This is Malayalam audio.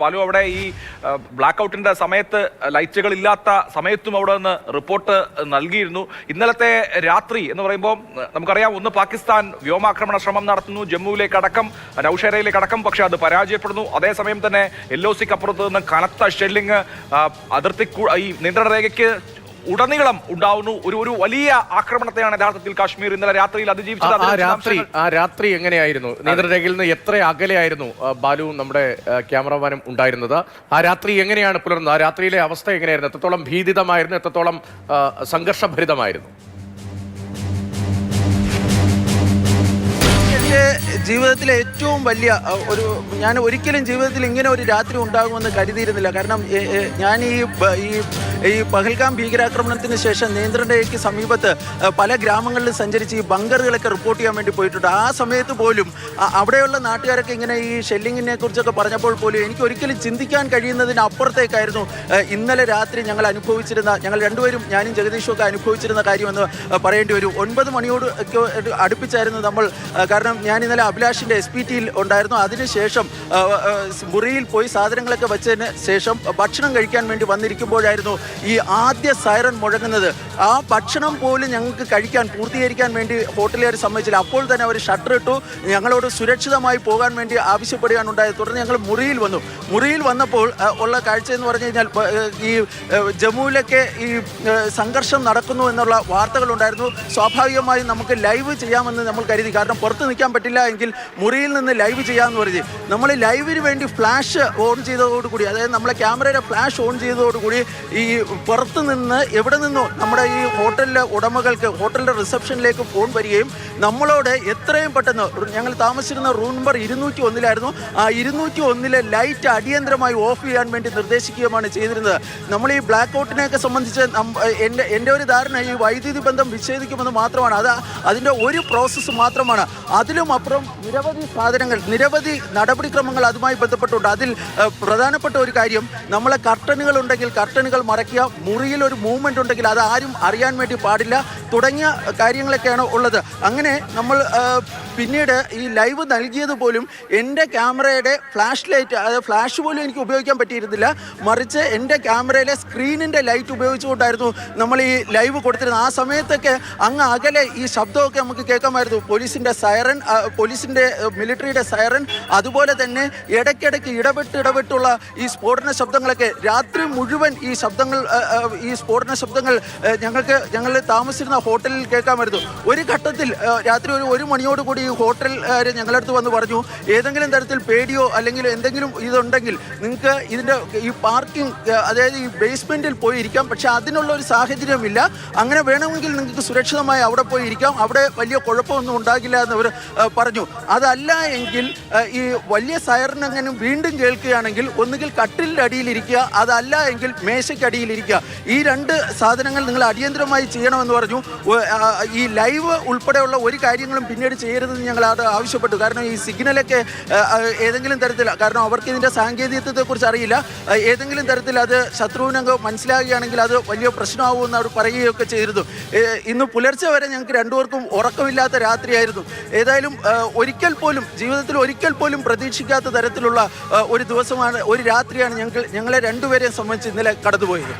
ബാലു അവിടെ ഈ ബ്ലാക്ക് ഔട്ടിന്റെ സമയത്ത് ലൈറ്റുകൾ ഇല്ലാത്ത സമയത്തും അവിടെ നിന്ന് റിപ്പോർട്ട് നൽകിയിരുന്നു. ഇന്നലത്തെ രാത്രി എന്ന് പറയുമ്പോൾ നമുക്കറിയാം ഒന്ന് പാകിസ്ഥാൻ വ്യോമാക്രമണ ശ്രമം നടത്തുന്നു. ജമ്മുവിലേക്ക് അടക്കം നൌഷേരയിലേക്ക് അടക്കം പക്ഷെ അത് പരാജയപ്പെടുന്നു. അതേസമയം തന്നെ എൽ ഒ സിക്ക് അപ്പുറത്ത് നിന്ന് കനത്ത ഷെല്ലിങ് അതിർത്തി ഈ നിയന്ത്രണ രേഖയ്ക്ക് ഉടനീളം ഉണ്ടാവുന്നു. ഒരു ഒരു വലിയ ആക്രമണത്തെയാണ് യഥാർത്ഥത്തിൽ കാശ്മീർ ഇന്നലെ രാത്രിയിൽ അതിജീവിച്ചത്. ആ- രാത്രി ആ രാത്രി എങ്ങനെയായിരുന്നു? നേതൃരേഖയിൽ നിന്ന് എത്ര അകലെയായിരുന്നു ബാലുവും നമ്മുടെ ക്യാമറമാനും ഉണ്ടായിരുന്നത്? ആ രാത്രി എങ്ങനെയാണ് പുലർന്നത്? ആ രാത്രിയിലെ അവസ്ഥ എങ്ങനെയായിരുന്നു? എത്രത്തോളം ഭീതിതമായിരുന്നു? എത്രത്തോളം സംഘർഷഭരിതമായിരുന്നു? ജീവിതത്തിലെ ഏറ്റവും വലിയ ഒരു ഞാൻ ഒരിക്കലും ജീവിതത്തിൽ ഇങ്ങനെ ഒരു രാത്രി ഉണ്ടാകുമെന്ന് കരുതിയിരുന്നില്ല. കാരണം ഞാൻ ഈ ഈ ഈ പഹൽഗാം ഭീകരാക്രമണത്തിന് ശേഷം നിയന്ത്രണരേഖയ്ക്ക് സമീപത്ത് പല ഗ്രാമങ്ങളിൽ സഞ്ചരിച്ച് ഈ ബങ്കറുകളൊക്കെ റിപ്പോർട്ട് ചെയ്യാൻ വേണ്ടി പോയിട്ടുണ്ട്. ആ സമയത്ത് പോലും അവിടെയുള്ള നാട്ടുകാരൊക്കെ ഇങ്ങനെ ഈ ഷെല്ലിങ്ങിനെ കുറിച്ചൊക്കെ പറഞ്ഞപ്പോൾ പോലും എനിക്ക് ഒരിക്കലും ചിന്തിക്കാൻ കഴിയുന്നതിന് അപ്പുറത്തേക്കായിരുന്നു ഇന്നലെ രാത്രി ഞങ്ങൾ അനുഭവിച്ചിരുന്ന ഞങ്ങൾ രണ്ടുപേരും ഞാനും ജഗദീഷും ഒക്കെ അനുഭവിച്ചിരുന്ന കാര്യമെന്ന് പറയേണ്ടി വരും. ഒൻപത് മണിയോട് അടുപ്പിച്ചായിരുന്നു നമ്മൾ കാരണം ഞാൻ ഇന്നലെ അഭിലാഷിന്റെ എസ് പി ടിയിൽ ഉണ്ടായിരുന്നു. അതിനുശേഷം മുറിയിൽ പോയി സാധനങ്ങളൊക്കെ വെച്ചതിന് ശേഷം ഭക്ഷണം കഴിക്കാൻ വേണ്ടി വന്നിരിക്കുമ്പോഴായിരുന്നു ഈ ആദ്യ സൈറൺ മുഴങ്ങുന്നത്. ആ ഭക്ഷണം പോലും ഞങ്ങൾക്ക് കഴിക്കാൻ പൂർത്തീകരിക്കാൻ വേണ്ടി ഹോട്ടലുകാർ സമ്മതിച്ചില്ല. അപ്പോൾ തന്നെ അവർ ഷട്ടർ ഇട്ടു. ഞങ്ങളോട് സുരക്ഷിതമായി പോകാൻ വേണ്ടി ആവശ്യപ്പെടുകയാണ് ഉണ്ടായത്. തുടർന്ന് ഞങ്ങൾ മുറിയിൽ വന്നു. മുറിയിൽ വന്നപ്പോൾ ഉള്ള കാഴ്ച എന്ന് പറഞ്ഞു കഴിഞ്ഞാൽ ഈ ജമ്മുവിലൊക്കെ ഈ സംഘർഷം നടക്കുന്നു എന്നുള്ള വാർത്തകളുണ്ടായിരുന്നു സ്വാഭാവികമായും നമുക്ക് ലൈവ് ചെയ്യാമെന്ന് നമ്മൾ കരുതി. കാരണം പുറത്ത് നിൽക്കാൻ പറ്റില്ല എങ്കിൽ മുറിയിൽ നിന്ന് ലൈവ് ചെയ്യാമെന്ന് പറഞ്ഞ് നമ്മൾ ലൈവിന് വേണ്ടി ഫ്ലാഷ് ഓൺ ചെയ്തതോടുകൂടി അതായത് നമ്മളെ ക്യാമറയുടെ ഫ്ലാഷ് ഓൺ ചെയ്തതോടുകൂടി ഈ പുറത്ത് നിന്ന് എവിടെ നിന്നോ നമ്മുടെ ഈ ഹോട്ടലിലെ ഉടമകൾക്ക് ഹോട്ടലിന്റെ റിസപ്ഷനിലേക്ക് ഫോൺ വരികയും നമ്മളോട് എത്രയും പെട്ടെന്ന് ഞങ്ങൾ താമസിച്ചിരുന്ന റൂം നമ്പർ ഇരുന്നൂറ്റി ഒന്നിലായിരുന്നു ആ ഇരുന്നൂറ്റി ഒന്നിലെ ലൈറ്റ് അടിയന്തരമായി ഓഫ് ചെയ്യാൻ വേണ്ടി നിർദ്ദേശിക്കുകയുമാണ് ചെയ്തിരുന്നത്. നമ്മൾ ഈ ബ്ലാക്ക് ഔട്ടിനെയൊക്കെ സംബന്ധിച്ച് എന്റെ എന്റെ ഒരു ധാരണ ഈ വൈദ്യുതി ബന്ധം വിച്ഛേദിക്കുമെന്ന് മാത്രമാണ്. അത് അതിന്റെ ഒരു പ്രോസസ്സ് മാത്രമാണ്. അതിലും അപ്പുറം നിരവധി സാധനങ്ങൾ നിരവധി നടപടിക്രമങ്ങൾ അതുമായി ബന്ധപ്പെട്ടുണ്ട്. അതിൽ പ്രധാനപ്പെട്ട ഒരു കാര്യം നമ്മളെ കർട്ടനുകൾ ഉണ്ടെങ്കിൽ കർട്ടനുകൾ മറയ്ക്കുക മുറിയിൽ ഒരു മൂവ്മെന്റ് ഉണ്ടെങ്കിൽ അത് ആരും അറിയാൻ വേണ്ടി പാടില്ല തുടങ്ങിയ കാര്യങ്ങളൊക്കെയാണ് ഉള്ളത്. അങ്ങനെ നമ്മൾ പിന്നീട് ഈ ലൈവ് നൽകിയത് പോലും എന്റെ ക്യാമറയുടെ ഫ്ലാഷ് ലൈറ്റ് അതായത് ഫ്ലാഷ് പോലും എനിക്ക് ഉപയോഗിക്കാൻ പറ്റിയിരുന്നില്ല. മറിച്ച് എന്റെ ക്യാമറയിലെ സ്ക്രീനിന്റെ ലൈറ്റ് ഉപയോഗിച്ചുകൊണ്ടായിരുന്നു നമ്മൾ ഈ ലൈവ് കൊടുത്തിരുന്നത്. ആ സമയത്തൊക്കെ അങ്ങ് അകലെ ഈ ശബ്ദമൊക്കെ നമുക്ക് കേൾക്കാമായിരുന്നു. പോലീസിന്റെ സൈറൻ പോലീസിന്റെ മിലിറ്ററിയുടെ സൈറൻ അതുപോലെ തന്നെ ഇടയ്ക്കിടയ്ക്ക് ഇടപെട്ട് ഇടപെട്ടുള്ള ഈ സ്ഫോടന ശബ്ദങ്ങളൊക്കെ രാത്രി മുഴുവൻ ഈ ശബ്ദങ്ങൾ ഈ സ്ഫോടന ശബ്ദങ്ങൾ ഞങ്ങൾക്ക് ഞങ്ങൾ താമസിച്ചിരുന്ന ഹോട്ടലിൽ കേൾക്കാമായിരുന്നു. ഒരു ഘട്ടത്തിൽ രാത്രി ഒരു ഒരു മണിയോട് കൂടി ഈ ഹോട്ടൽ ഞങ്ങളടുത്ത് വന്ന് പറഞ്ഞു ഏതെങ്കിലും തരത്തിൽ പേടിയോ അല്ലെങ്കിൽ എന്തെങ്കിലും ഇതുണ്ടെങ്കിൽ നിങ്ങൾക്ക് ഇതിന്റെ ഈ പാർക്കിംഗ് അതായത് ഈ ബേസ്മെന്റിൽ പോയി ഇരിക്കാം. പക്ഷേ അതിനുള്ള ഒരു സാഹചര്യമില്ല അങ്ങനെ വേണമെങ്കിൽ നിങ്ങൾക്ക് സുരക്ഷിതമായി അവിടെ പോയി ഇരിക്കാം. അവിടെ വലിയ കുഴപ്പമൊന്നും ഉണ്ടാകില്ല എന്ന് അവർ പറഞ്ഞു. അതല്ല എങ്കിൽ ഈ വലിയ സയറിനെങ്ങനെ വീണ്ടും കേൾക്കുകയാണെങ്കിൽ ഒന്നുകിൽ കട്ടിലിന്റെ അടിയിലിരിക്കുക അതല്ല എങ്കിൽ മേശയ്ക്കടിയിലിരിക്കുക ഈ രണ്ട് സാധനങ്ങൾ നിങ്ങൾ അടിയന്തരമായി ചെയ്യണമെന്ന് പറഞ്ഞു. ഈ ലൈവ് ഉൾപ്പെടെയുള്ള ഒരു കാര്യങ്ങളും പിന്നീട് ചെയ്യരുതെന്ന് ഞങ്ങൾ അത് ആവശ്യപ്പെട്ടു. കാരണം ഈ സിഗ്നലൊക്കെ ഏതെങ്കിലും തരത്തിൽ കാരണം അവർക്ക് ഇതിന്റെ സാങ്കേതികത്വത്തെക്കുറിച്ച് അറിയില്ല. ഏതെങ്കിലും തരത്തിൽ അത് ശത്രുവിനൊക്കെ മനസ്സിലാകുകയാണെങ്കിൽ അത് വലിയ പ്രശ്നമാവുമെന്ന് അവർ പറയുകയൊക്കെ ചെയ്തിരുന്നു. ഇന്ന് പുലർച്ചെ വരെ ഞങ്ങൾക്ക് രണ്ടുപേർക്കും ഉറക്കമില്ലാത്ത രാത്രിയായിരുന്നു. ഏതായാലും ഒരിക്കൽ പോലും ജീവിതത്തിൽ ഒരിക്കൽ പോലും പ്രതീക്ഷിക്കാത്ത തരത്തിലുള്ള ഒരു ദിവസമാണ് ഒരു രാത്രിയാണ് ഞങ്ങൾ ഞങ്ങളെ രണ്ടുപേരെയും സംബന്ധിച്ച് ഇന്നലെ കടന്നുപോയത്.